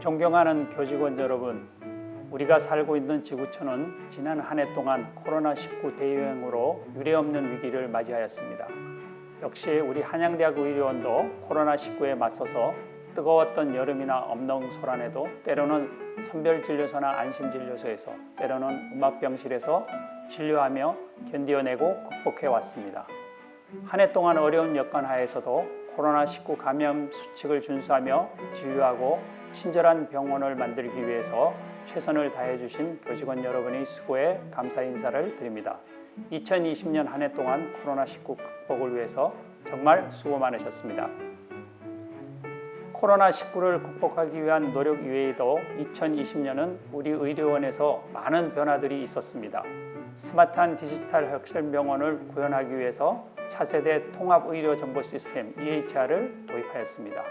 존경하는 교직원 여러분, 우리가 살고 있는 지구촌은 지난 한 해 동안 코로나19 대유행으로 유례없는 위기를 맞이하였습니다. 역시 우리 한양대학 의료원도 코로나19에 맞서서 뜨거웠던 여름이나 엄농소란에도 때로는 선별진료소나 안심진료소에서 때로는 음압병실에서 진료하며 견디어내고 극복해 왔습니다. 한 해 동안 어려운 여건 하에서도 코로나19 감염 수칙을 준수하며 진료하고 친절한 병원을 만들기 위해서 최선을 다해 주신 교직원 여러분의 수고에 감사 인사를 드립니다. 2020년 한 해 동안 코로나19 극복을 위해서 정말 수고 많으셨습니다. 코로나19를 극복하기 위한 노력 이외에도 2020년은 우리 의료원에서 많은 변화들이 있었습니다. 스마트한 디지털 혁신병원을 구현하기 위해서 차세대 통합의료정보 시스템 EHR을 도입하였습니다.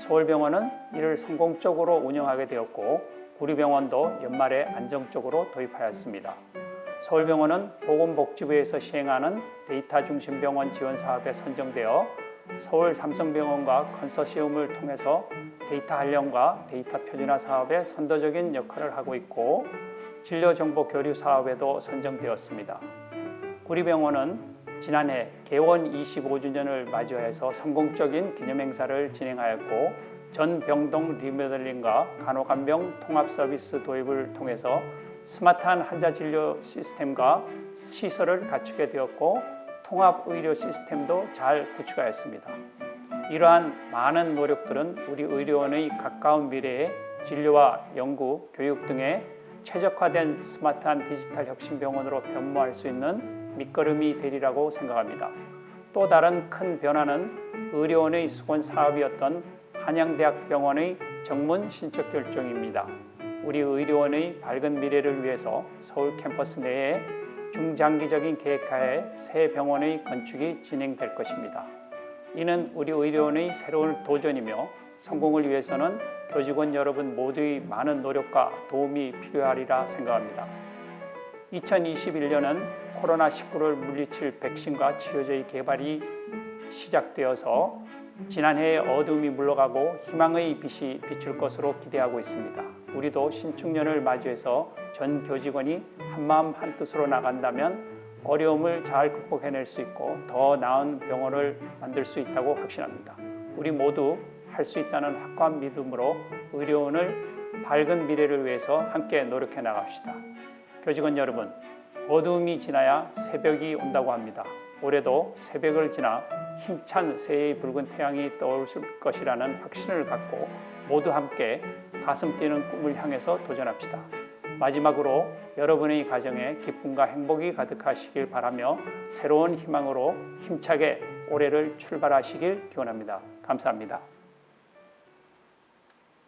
서울병원은 이를 성공적으로 운영하게 되었고 구리병원도 연말에 안정적으로 도입하였습니다. 서울병원은 보건복지부에서 시행하는 데이터 중심 병원 지원 사업에 선정되어 서울 삼성병원과 컨소시엄을 통해서 데이터 활용과 데이터 표준화 사업에 선도적인 역할을 하고 있고 진료 정보 교류 사업에도 선정되었습니다. 구리병원은 지난해 개원 25주년을 맞이해서 성공적인 기념행사를 진행하였고 전 병동 리모델링과 간호간병 통합 서비스 도입을 통해서 스마트한 환자 진료 시스템과 시설을 갖추게 되었고 통합 의료 시스템도 잘 구축하였습니다. 이러한 많은 노력들은 우리 의료원의 가까운 미래에 진료와 연구, 교육 등에 최적화된 스마트한 디지털 혁신 병원으로 변모할 수 있는 밑거름이 되리라고 생각합니다. 또 다른 큰 변화는 의료원의 수건 사업이었던 한양대학병원의 정문 신축 결정입니다. 우리 의료원의 밝은 미래를 위해서 서울 캠퍼스 내에 중장기적인 계획하에 새 병원의 건축이 진행될 것입니다. 이는 우리 의료원의 새로운 도전이며 성공을 위해서는 교직원 여러분 모두의 많은 노력과 도움이 필요하리라 생각합니다. 2021년은 코로나19를 물리칠 백신과 치료제의 개발이 시작되어서 지난해의 어둠이 물러가고 희망의 빛이 비출 것으로 기대하고 있습니다. 우리도 신축년을 맞이해서 전 교직원이 한마음 한뜻으로 나간다면 어려움을 잘 극복해낼 수 있고 더 나은 병원을 만들 수 있다고 확신합니다. 우리 모두 할 수 있다는 확고한 믿음으로 의료원을 밝은 미래를 위해서 함께 노력해 나갑시다. 교직원 여러분, 어둠이 지나야 새벽이 온다고 합니다. 올해도 새벽을 지나 힘찬 새해의 붉은 태양이 떠오를 것이라는 확신을 갖고 모두 함께 가슴 뛰는 꿈을 향해서 도전합시다. 마지막으로 여러분의 가정에 기쁨과 행복이 가득하시길 바라며 새로운 희망으로 힘차게 올해를 출발하시길 기원합니다. 감사합니다.